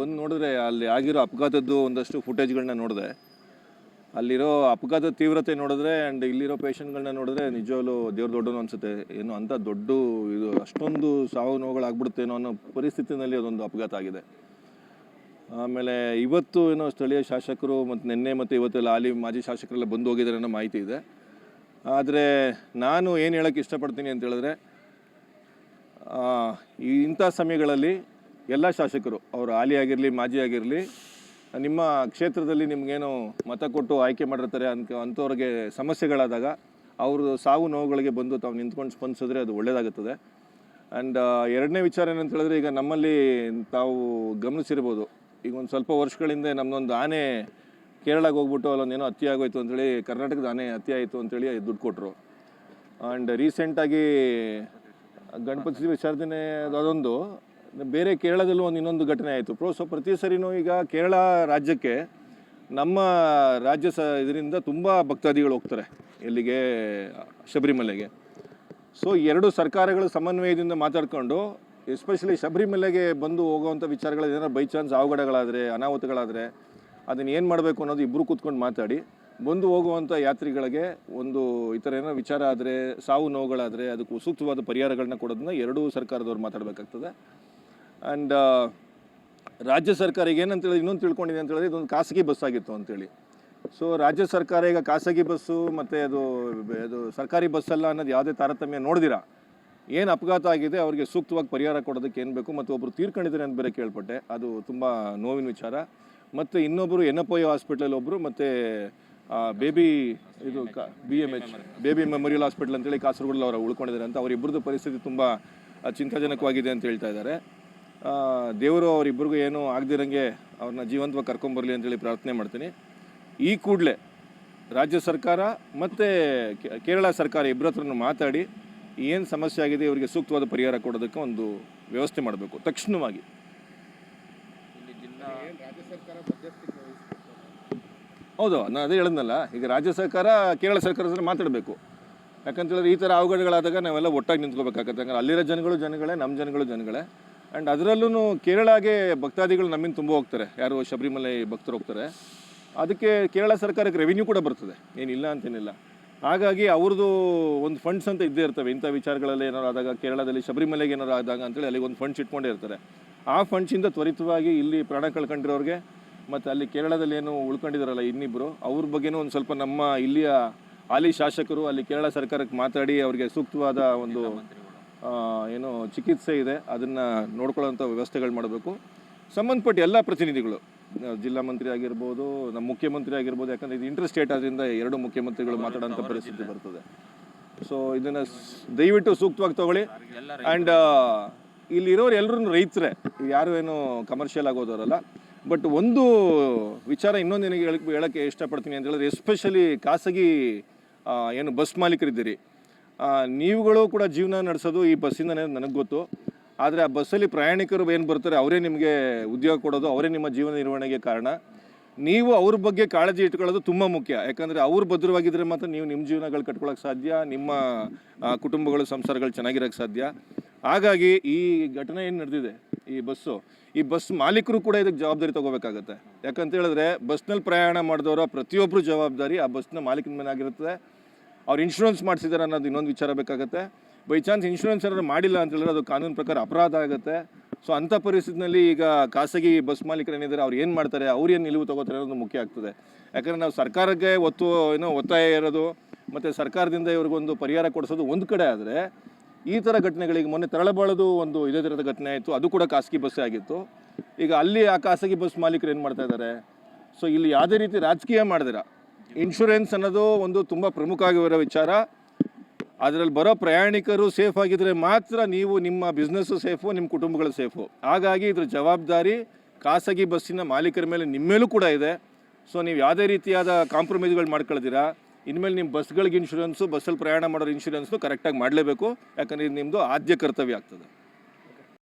ಬಂದು ನೋಡಿದ್ರೆ ಅಲ್ಲಿ ಆಗಿರೋ ಅಪಘಾತದ್ದು ಒಂದಷ್ಟು ಫುಟೇಜ್ಗಳನ್ನ ನೋಡಿದೆ. ಅಲ್ಲಿರೋ ಅಪಘಾತದ ತೀವ್ರತೆ ನೋಡಿದ್ರೆ ಆ್ಯಂಡ್ ಇಲ್ಲಿರೋ ಪೇಷಂಟ್ಗಳನ್ನ ನೋಡಿದ್ರೆ ನಿಜವಾಗ್ಲೂ ದೇವ್ರ ದೊಡ್ಡನು ಅನಿಸುತ್ತೆ. ಏನು ಅಂಥ ದೊಡ್ಡ ಇದು ಅಷ್ಟೊಂದು ಸಾವು ನೋವುಗಳಾಗ್ಬಿಡುತ್ತೇನೋ ಅನ್ನೋ ಪರಿಸ್ಥಿತಿನಲ್ಲಿ ಅದೊಂದು ಅಪಘಾತ ಆಗಿದೆ. ಆಮೇಲೆ ಇವತ್ತು ಏನೋ ಸ್ಥಳೀಯ ಶಾಸಕರು ಮತ್ತು ನಿನ್ನೆ ಮತ್ತು ಇವತ್ತೆಲ್ಲ ಅಲ್ಲಿ ಮಾಜಿ ಶಾಸಕರೆಲ್ಲ ಬಂದು ಹೋಗಿದ್ದಾರೆ ಅನ್ನೋ ಮಾಹಿತಿ ಇದೆ. ಆದರೆ ನಾನು ಏನು ಹೇಳೋಕ್ಕೆ ಇಷ್ಟಪಡ್ತೀನಿ ಅಂತ ಹೇಳಿದ್ರೆ ಇಂಥ ಸಮಯಗಳಲ್ಲಿ ಎಲ್ಲ ಶಾಸಕರು, ಅವರು ಹಾಲಿ ಆಗಿರಲಿ, ಮಾಜಿ ಆಗಿರಲಿ, ನಿಮ್ಮ ಕ್ಷೇತ್ರದಲ್ಲಿ ನಿಮಗೇನು ಮತ ಕೊಟ್ಟು ಆಯ್ಕೆ ಮಾಡಿರ್ತಾರೆ ಅಂತ ಅಂಥವ್ರಿಗೆ ಸಮಸ್ಯೆಗಳಾದಾಗ ಅವರು ಸಾವು ನೋವುಗಳಿಗೆ ಬಂದು ತಾವು ನಿಂತ್ಕೊಂಡು ಸ್ಪಂದಿಸಿದ್ರೆ ಅದು ಒಳ್ಳೆಯದಾಗುತ್ತದೆ ಆ್ಯಂಡ್ ಎರಡನೇ ವಿಚಾರ ಏನಂತ ಹೇಳಿದ್ರೆ ಈಗ ನಮ್ಮಲ್ಲಿ ತಾವು ಗಮನಿಸಿರ್ಬೋದು, ಈಗ ಒಂದು ಸ್ವಲ್ಪ ವರ್ಷಗಳಿಂದ ನಮ್ಮದೊಂದು ಆನೆ ಕೇರಳಕ್ಕೆ ಹೋಗ್ಬಿಟ್ಟು ಅಲ್ಲೊಂದು ಏನೋ ಹತ್ಯೆ ಆಗೋಯ್ತು ಅಂತೇಳಿ, ಕರ್ನಾಟಕದ ಆನೆ ಹತ್ಯೆ ಆಯಿತು ಅಂತೇಳಿ ದುಡ್ಡು ಕೊಟ್ಟರು ಆ್ಯಂಡ್ ರೀಸೆಂಟಾಗಿ ಗಣಪತಿ ವಿಸರ್ಜನೆ ಅದು ಅದೊಂದು. ಬೇರೆ ಕೇರಳದಲ್ಲೂ ಒಂದು ಇನ್ನೊಂದು ಘಟನೆ ಆಯಿತು. ಪ್ರೋ ಸೊ ಪ್ರತಿ ಸರಿನೂ ಈಗ ಕೇರಳ ರಾಜ್ಯಕ್ಕೆ ನಮ್ಮ ರಾಜ್ಯ ಸ ಇದರಿಂದ ತುಂಬ ಭಕ್ತಾದಿಗಳು ಹೋಗ್ತಾರೆ ಎಲ್ಲಿಗೆ ಶಬರಿಮಲೆಗೆ. ಸೊ ಎರಡು ಸರ್ಕಾರಗಳು ಸಮನ್ವಯದಿಂದ ಮಾತಾಡಿಕೊಂಡು ಎಸ್ಪೆಷಲಿ ಶಬರಿಮಲೆಗೆ ಬಂದು ಹೋಗುವಂಥ ವಿಚಾರಗಳು ಏನಾದ್ರು ಬೈ ಚಾನ್ಸ್ ಅವಘಡಗಳಾದರೆ, ಅನಾಹುತಗಳಾದರೆ, ಅದನ್ನು ಏನು ಮಾಡಬೇಕು ಅನ್ನೋದು ಇಬ್ಬರು ಕೂತ್ಕೊಂಡು ಮಾತಾಡಿ, ಬಂದು ಹೋಗುವಂಥ ಯಾತ್ರಿಗಳಿಗೆ ಒಂದು ಈ ಥರ ಏನೋ ವಿಚಾರ ಆದರೆ, ಸಾವು ನೋವುಗಳಾದರೆ, ಅದಕ್ಕೆ ಸೂಕ್ತವಾದ ಪರಿಹಾರಗಳನ್ನ ಕೊಡೋದನ್ನ ಎರಡೂ ಸರ್ಕಾರದವ್ರು ಮಾತಾಡಬೇಕಾಗ್ತದೆ. ಆ್ಯಂಡ್ ರಾಜ್ಯ ಸರ್ಕಾರ ಈಗ ಏನಂತ ಹೇಳಿದ್ರೆ ಇನ್ನೊಂದು ತಿಳ್ಕೊಂಡಿದೆ ಅಂತ ಹೇಳಿದ್ರೆ ಇದೊಂದು ಖಾಸಗಿ ಬಸ್ ಆಗಿತ್ತು ಅಂತೇಳಿ. ಸೊ ರಾಜ್ಯ ಸರ್ಕಾರ ಈಗ ಖಾಸಗಿ ಬಸ್ಸು ಮತ್ತು ಅದು ಅದು ಸರ್ಕಾರಿ ಬಸ್ಸಲ್ಲ ಅನ್ನೋದು ಯಾವುದೇ ತಾರತಮ್ಯ ನೋಡಿದಿರಾ? ಏನು ಅಪಘಾತ ಆಗಿದೆ, ಅವರಿಗೆ ಸೂಕ್ತವಾಗಿ ಪರಿಹಾರ ಕೊಡೋದಕ್ಕೆ ಏನು ಬೇಕು ಮತ್ತು ಒಬ್ಬರು ತೀರ್ಕೊಂಡಿದ್ದಾರೆ ಅಂತ ಬೇರೆ ಕೇಳ್ಪಟ್ಟೆ. ಅದು ತುಂಬ ನೋವಿನ ವಿಚಾರ. ಮತ್ತು ಇನ್ನೊಬ್ಬರು ಎನ್ ಐ ಹಾಸ್ಪಿಟ್ಲಲ್ಲಿ ಒಬ್ಬರು ಮತ್ತು ಬೇಬಿ ಇದು B M H baby memorial hospital ಅಂತೇಳಿ ಕಾಸರಗೋಡಲ್ಲಿ ಅವರು ಉಳ್ಕೊಂಡಿದ್ದಾರೆ ಅಂತ ಅವರಿಬ್ಬರದ್ದು ಪರಿಸ್ಥಿತಿ ತುಂಬ ಚಿಂತಾಜನಕವಾಗಿದೆ ಅಂತ ಹೇಳ್ತಾ ಇದ್ದಾರೆ. ದೇವರು ಅವರಿಬ್ಬರಿಗೂ ಏನೂ ಆಗದಿರಂಗೆ ಅವ್ರನ್ನ ಜೀವಂತವಾಗಿ ಕರ್ಕೊಂಬರಲಿ ಅಂತೇಳಿ ಪ್ರಾರ್ಥನೆ ಮಾಡ್ತೀನಿ. ಈ ಕೂಡಲೇ ರಾಜ್ಯ ಸರ್ಕಾರ ಮತ್ತು ಕೇರಳ ಸರ್ಕಾರ ಇಬ್ಬರ ಹತ್ರನೂ ಮಾತಾಡಿ ಏನು ಸಮಸ್ಯೆ ಆಗಿದೆ ಇವರಿಗೆ ಸೂಕ್ತವಾದ ಪರಿಹಾರ ಕೊಡೋದಕ್ಕೆ ಒಂದು ವ್ಯವಸ್ಥೆ ಮಾಡಬೇಕು. ತಕ್ಷಣವಾಗಿ. ಹೌದು ನಾನು ಅದೇ ಹೇಳಿದ್ನಲ್ಲ ಈಗ ರಾಜ್ಯ ಸರ್ಕಾರ ಕೇರಳ ಸರ್ಕಾರ ಹತ್ರ ಮಾತಾಡಬೇಕು. ಯಾಕಂತ ಹೇಳಿದ್ರೆ ಈ ಥರ ಅವಘಡಗಳಾದಾಗ ನಾವೆಲ್ಲ ಒಟ್ಟಾಗಿ ನಿಂತ್ಕೋಬೇಕಾಗತ್ತೆ. ಯಾಕಂದ್ರೆ ಅಲ್ಲಿರೋ ಜನಗಳು ಜನಗಳೇ ನಮ್ಮ ಜನಗಳು ಜನಗಳೇ. ಆ್ಯಂಡ್ ಅದರಲ್ಲೂ ಕೇರಳಗೆ ಭಕ್ತಾದಿಗಳು ನಮ್ಮಿಂದ ತುಂಬ ಹೋಗ್ತಾರೆ. ಯಾರು ಶಬರಿಮಲೆ ಭಕ್ತರು ಹೋಗ್ತಾರೆ. ಅದಕ್ಕೆ ಕೇರಳ ಸರ್ಕಾರಕ್ಕೆ ರೆವಿನ್ಯೂ ಕೂಡ ಬರ್ತದೆ. ಏನಿಲ್ಲ ಅಂತೇನಿಲ್ಲ. ಹಾಗಾಗಿ ಅವ್ರದ್ದು ಒಂದು ಫಂಡ್ಸ್ ಅಂತ ಇದ್ದೇ ಇರ್ತವೆ. ಇಂಥ ವಿಚಾರಗಳಲ್ಲಿ ಏನಾರು ಆದಾಗ ಕೇರಳದಲ್ಲಿ ಶಬರಿಮಲೆಗೆ ಏನಾರು ಆದಾಗ ಅಂತೇಳಿ ಅಲ್ಲಿಗೆ ಒಂದು ಫಂಡ್ಸ್ ಇಟ್ಕೊಂಡೇ ಇರ್ತಾರೆ. ಆ ಫಂಡ್ಸಿಂದ ತ್ವರಿತವಾಗಿ ಇಲ್ಲಿ ಪ್ರಾಣ ಕಳ್ಕೊಂಡಿರೋರಿಗೆ ಮತ್ತು ಅಲ್ಲಿ ಕೇರಳದಲ್ಲಿ ಏನು ಉಳ್ಕೊಂಡಿದಾರಲ್ಲ ಇನ್ನಿಬ್ಬರು ಅವ್ರ ಬಗ್ಗೆನೂ ಒಂದು ಸ್ವಲ್ಪ ನಮ್ಮ ಇಲ್ಲಿಯ ಹಾಲಿ ಶಾಸಕರು ಅಲ್ಲಿ ಕೇರಳ ಸರ್ಕಾರಕ್ಕೆ ಮಾತಾಡಿ ಅವರಿಗೆ ಸೂಕ್ತವಾದ ಒಂದು ಏನು ಚಿಕಿತ್ಸೆ ಇದೆ ಅದನ್ನು ನೋಡ್ಕೊಳ್ಳೋಂಥ ವ್ಯವಸ್ಥೆಗಳು ಮಾಡಬೇಕು. ಸಂಬಂಧಪಟ್ಟ ಎಲ್ಲ ಪ್ರತಿನಿಧಿಗಳು ಜಿಲ್ಲಾ ಮಂತ್ರಿ ಆಗಿರ್ಬೋದು ನಮ್ಮ ಮುಖ್ಯಮಂತ್ರಿ ಆಗಿರ್ಬೋದು ಯಾಕಂದರೆ ಇದು ಇಂಟರ್ ಸ್ಟೇಟ್ ಆದ್ದರಿಂದ ಎರಡು ಮುಖ್ಯಮಂತ್ರಿಗಳು ಮಾತಾಡೋಂಥ ಪರಿಸ್ಥಿತಿ ಬರ್ತದೆ. ಸೊ ಇದನ್ನು ದಯವಿಟ್ಟು ಸೂಕ್ತವಾಗಿ ತಗೊಳ್ಳಿ. ಆ್ಯಂಡ್ ಇಲ್ಲಿರೋರು ಎಲ್ಲರೂ ರೈತರೇ ಯಾರು ಏನು ಕಮರ್ಷಿಯಲ್ ಆಗೋದವರಲ್ಲ ಬಟ್ ಒಂದು ವಿಚಾರ ಇನ್ನೊಂದು ನಿನಗೆ ಹೇಳಕ್ಕೆ ಇಷ್ಟಪಡ್ತೀನಿ ಅಂತ ಹೇಳಿದ್ರೆ ಎಸ್ಪೆಷಲಿ ಖಾಸಗಿ ಏನು ಬಸ್ ಮಾಲೀಕರಿದ್ದೀರಿ. ನೀವುಗಳು ಕೂಡ ಜೀವನ ನಡೆಸೋದು ಈ ಬಸ್ಸಿಂದನೇ ನನಗೆ ಗೊತ್ತು. ಆದರೆ ಆ ಬಸ್ಸಲ್ಲಿ ಪ್ರಯಾಣಿಕರು ಏನು ಬರ್ತಾರೆ, ಅವರೇ ನಿಮಗೆ ಉದ್ಯೋಗ ಕೊಡೋದು, ಅವರೇ ನಿಮ್ಮ ಜೀವನ ನಿರ್ವಹಣೆಗೆ ಕಾರಣ. ನೀವು ಅವ್ರ ಬಗ್ಗೆ ಕಾಳಜಿ ಇಟ್ಕೊಳ್ಳೋದು ತುಂಬ ಮುಖ್ಯ. ಯಾಕಂದರೆ ಅವ್ರು ಭದ್ರವಾಗಿದ್ದರೆ ಮಾತ್ರ ನೀವು ನಿಮ್ಮ ಜೀವನಗಳು ಕಟ್ಕೊಳ್ಳೋಕೆ ಸಾಧ್ಯ, ನಿಮ್ಮ ಕುಟುಂಬಗಳು, ಸಂಸಾರಗಳು ಚೆನ್ನಾಗಿರೋಕ್ಕೆ ಸಾಧ್ಯ. ಹಾಗಾಗಿ ಈ ಘಟನೆ ಏನು ನಡೆದಿದೆ, ಈ ಬಸ್ಸು, ಈ ಬಸ್ ಮಾಲೀಕರು ಕೂಡ ಇದಕ್ಕೆ ಜವಾಬ್ದಾರಿ ತಗೋಬೇಕಾಗತ್ತೆ. ಯಾಕಂತ ಹೇಳಿದ್ರೆ ಬಸ್ನಲ್ಲಿ ಪ್ರಯಾಣ ಮಾಡಿದವರ ಪ್ರತಿಯೊಬ್ಬರು ಜವಾಬ್ದಾರಿ ಆ ಬಸ್ನ ಮಾಲೀಕನ ಮೇಲೆ ಆಗಿರುತ್ತದೆ ಅವ್ರು ಇನ್ಶೂರೆನ್ಸ್ ಮಾಡಿಸಿದಾರೆ ಅನ್ನೋದು ಇನ್ನೊಂದು ವಿಚಾರ ಬೇಕಾಗುತ್ತೆ. ಬೈ ಚಾನ್ಸ್ ಇನ್ಶೂರೆನ್ಸ್ ಏನಾದ್ರು ಮಾಡಿಲ್ಲ ಅಂತ ಹೇಳಿದ್ರೆ ಅದು ಕಾನೂನು ಪ್ರಕಾರ ಅಪರಾಧ ಆಗುತ್ತೆ. ಸೊ ಅಂಥ ಪರಿಸ್ಥಿತಿನಲ್ಲಿ ಈಗ ಖಾಸಗಿ ಬಸ್ ಮಾಲೀಕರು ಏನಿದ್ದಾರೆ ಅವ್ರು ಏನು ಮಾಡ್ತಾರೆ, ಅವ್ರು ಏನು ನಿಲುವು ತಗೋತಾರೆ ಅನ್ನೋದು ಮುಖ್ಯ ಆಗ್ತದೆ. ಯಾಕಂದರೆ ನಾವು ಸರ್ಕಾರಕ್ಕೆ ಒತ್ತು, ಏನೋ ಒತ್ತಾಯ ಇರೋದು, ಮತ್ತು ಸರ್ಕಾರದಿಂದ ಇವ್ರಿಗೊಂದು ಪರಿಹಾರ ಕೊಡಿಸೋದು ಒಂದು ಕಡೆ ಆದರೆ ಈ ಥರ ಘಟನೆಗಳಿಗೆ ಮೊನ್ನೆ ತರಳಬಾಳದು ಒಂದು ಇದೇ ಥರದ ಘಟನೆ ಆಯಿತು, ಅದು ಕೂಡ ಖಾಸಗಿ ಬಸ್ಸೇ ಆಗಿತ್ತು. ಈಗ ಅಲ್ಲಿ ಆ ಖಾಸಗಿ ಬಸ್ ಮಾಲೀಕರು ಏನು ಮಾಡ್ತಾ ಇದ್ದಾರೆ ಸೊ ಇಲ್ಲಿ ಯಾವುದೇ ರೀತಿ ರಾಜಕೀಯ ಮಾಡಿದಿರ? ಇನ್ಶೂರೆನ್ಸ್ ಅನ್ನೋದು ಒಂದು ತುಂಬ ಪ್ರಮುಖವಾಗಿರೋ ವಿಚಾರ. ಅದರಲ್ಲಿ ಬರೋ ಪ್ರಯಾಣಿಕರು ಸೇಫ್ ಆಗಿದ್ದರೆ ಮಾತ್ರ ನೀವು ನಿಮ್ಮ ಬಿಸ್ನೆಸ್ಸು ಸೇಫು ನಿಮ್ಮ ಕುಟುಂಬಗಳು ಸೇಫು ಹಾಗಾಗಿ ಇದ್ರ ಜವಾಬ್ದಾರಿ ಖಾಸಗಿ ಬಸ್ಸಿನ ಮಾಲೀಕರ ಮೇಲೆ ನಿಮ್ಮ ಮೇಲೂ ಕೂಡ ಇದೆ. ಸೊ ನೀವು ಯಾವುದೇ ರೀತಿಯಾದ ಕಾಂಪ್ರಮೈಸ್ಗಳು ಮಾಡ್ಕೊಳ್ತೀರಾ? ಇನ್ಮೇಲೆ ನಿಮ್ಮ ಬಸ್ಗಳಿಗೆ ಇನ್ಶೂರೆನ್ಸು ಬಸ್ಸಲ್ಲಿ ಪ್ರಯಾಣ ಮಾಡೋರು ಇನ್ಶೂರೆನ್ಸು ಕರೆಕ್ಟಾಗಿ ಮಾಡಲೇಬೇಕು. ಯಾಕಂದರೆ ಇದು ನಿಮ್ಮದು ಆದ್ಯ ಕರ್ತವ್ಯ ಆಗ್ತದೆ.